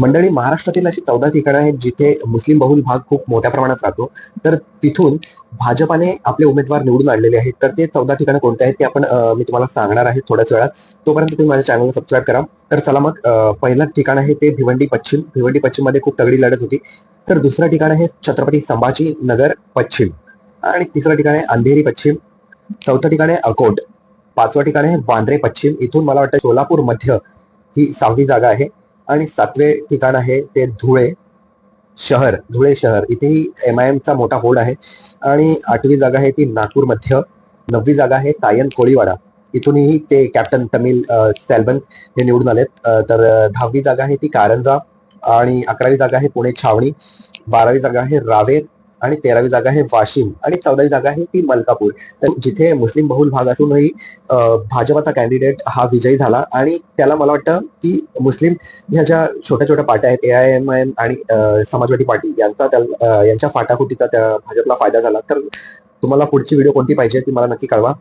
मंडळी महाराष्ट्रातील अशी चौदा ठिकाणं आहेत जिथे मुस्लिम बहुल भाग खूप मोठ्या प्रमाणात राहतो. तर तिथून भाजपाने आपले उमेदवार निवडून आणलेले आहेत. तर ते चौदा ठिकाणं कोणते आहेत ते आपण मी तुम्हाला सांगणार आहे थोड्याच वेळात. तोपर्यंत तुम्ही माझ्या चॅनलला सबस्क्राईब करा. तर चला मग पहिलं ठिकाण आहे ते भिवंडी पश्चिम. भिवंडी पश्चिममध्ये खूप तगडी लढत होती. तर दुसरं ठिकाण आहे छत्रपती संभाजी नगर पश्चिम. आणि तिसरं ठिकाण आहे अंधेरी पश्चिम. चौथं ठिकाण आहे अकोट. पाचवं ठिकाण आहे वांद्रे पश्चिम. इथून मला वाटतं सोलापूर मध्य ही सहावी जागा आहे. आणि सातवे ठिकाण आहे ते धुळे शहर धुळे शहर. इथेही एम आय एमचा मोठा होल्ड आहे. आणि आठवी जागा आहे ती नागपूर मध्य. नववी जागा आहे सायन कोळीवाडा. इथूनही ते कॅप्टन तमिल सॅल्बन हे निवडून आलेत. तर दहावी जागा आहे ती कारंजा आणि अकरावी जागा आहे पुणे छावणी. बारावी जागा आहे रावेर. आणि तेरावी जागा आहे वाशिम आणि चौदावी जागा आहे ती मलकापूर. तर जिथे मुस्लिम बहुल भाग असूनही भाजपाचा कॅन्डिडेट हा विजयी झाला आणि त्याला मला वाटतं की मुस्लिम ह्या ज्या छोट्या छोट्या पार्ट्या आहेत A I M I M आणि समाजवादी पार्टी यांचा त्या- यांच्या फाटाफुटीचा त्या भाजपला फायदा झाला. तर तुम्हाला पुढची व्हिडिओ कोणती पाहिजे ती मला नक्की कळवा.